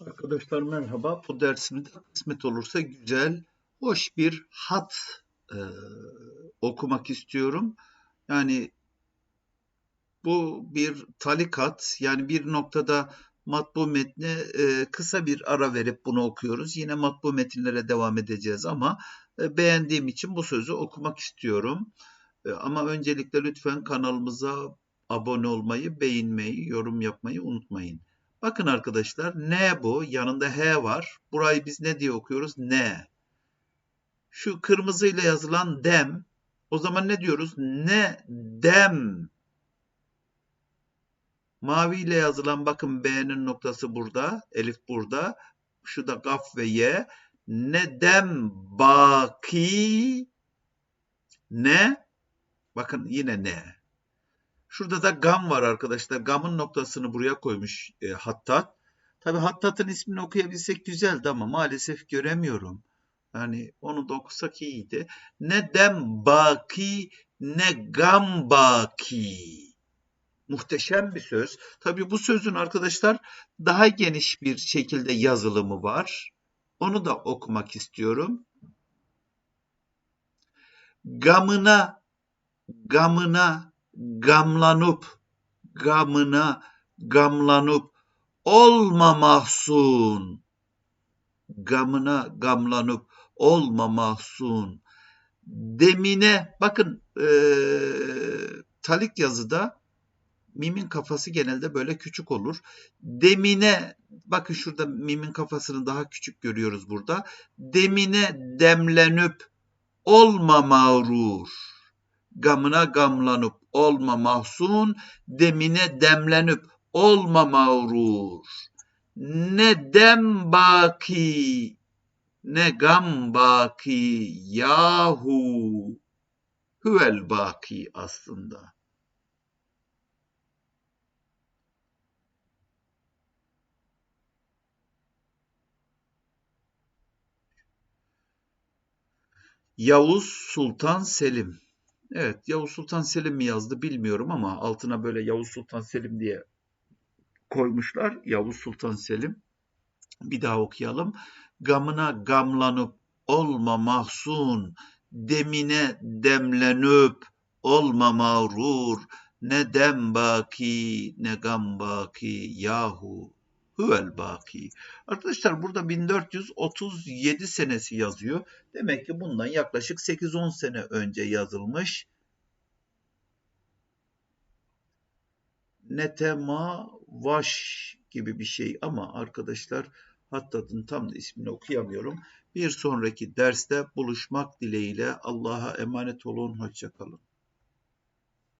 Arkadaşlar merhaba. Bu dersimde kısmet olursa güzel, hoş bir hat e, okumak istiyorum. Yani bu bir talikat, yani bir noktada matbu metni e, kısa bir ara verip bunu okuyoruz. Yine matbu metinlere devam edeceğiz ama e, beğendiğim için bu sözü okumak istiyorum. E, ama öncelikle lütfen kanalımıza abone olmayı, beğenmeyi, yorum yapmayı unutmayın. Bakın arkadaşlar ne bu? Yanında H var. Burayı biz ne diye okuyoruz? Ne. Şu kırmızıyla yazılan dem. O zaman ne diyoruz? Ne dem. Maviyle yazılan bakın B'nin noktası burada. Elif burada. Şu da gaf ve ye. Ne dem baki. Ne. Bakın yine ne. Şurada da gam var arkadaşlar. Gamın noktasını buraya koymuş e, Hattat. Tabi Hattat'ın ismini okuyabilsek güzeldi ama maalesef göremiyorum. Yani onu da okusak iyiydi. Ne dem baki ne gam baki. Muhteşem bir söz. Tabi bu sözün arkadaşlar daha geniş bir şekilde yazılımı var. Onu da okumak istiyorum. Gamına, gamına, gamlanıp, gamına, gamlanıp, olma mahzun. Gamına gamlanıp, olma mahzun. Demine, bakın e, talik yazıda mimin kafası genelde böyle küçük olur. Demine, bakın şurada mimin kafasını daha küçük görüyoruz burada. Demine demlenip, olma mağrur gamına gamlanıp olma mahzun, demine demlenip olma mağrur. Ne dem baki, ne gam baki, yahu. Huvel baki aslında. Yavuz Sultan Selim Evet, Yavuz Sultan Selim mi yazdı bilmiyorum ama altına böyle Yavuz Sultan Selim diye koymuşlar. Yavuz Sultan Selim. Bir daha okuyalım. Gamına gamlanıp olma mahzun, demine demlenip olma mağrur, ne dem baki ne gam baki yahu huvel baki. Arkadaşlar burada 1437 senesi yazıyor. Demek ki bundan yaklaşık 8-10 sene önce yazılmış. Netema Vaş gibi bir şey ama arkadaşlar Hattat'ın tam da ismini okuyamıyorum. Bir sonraki derste buluşmak dileğiyle Allah'a emanet olun. Hoşçakalın.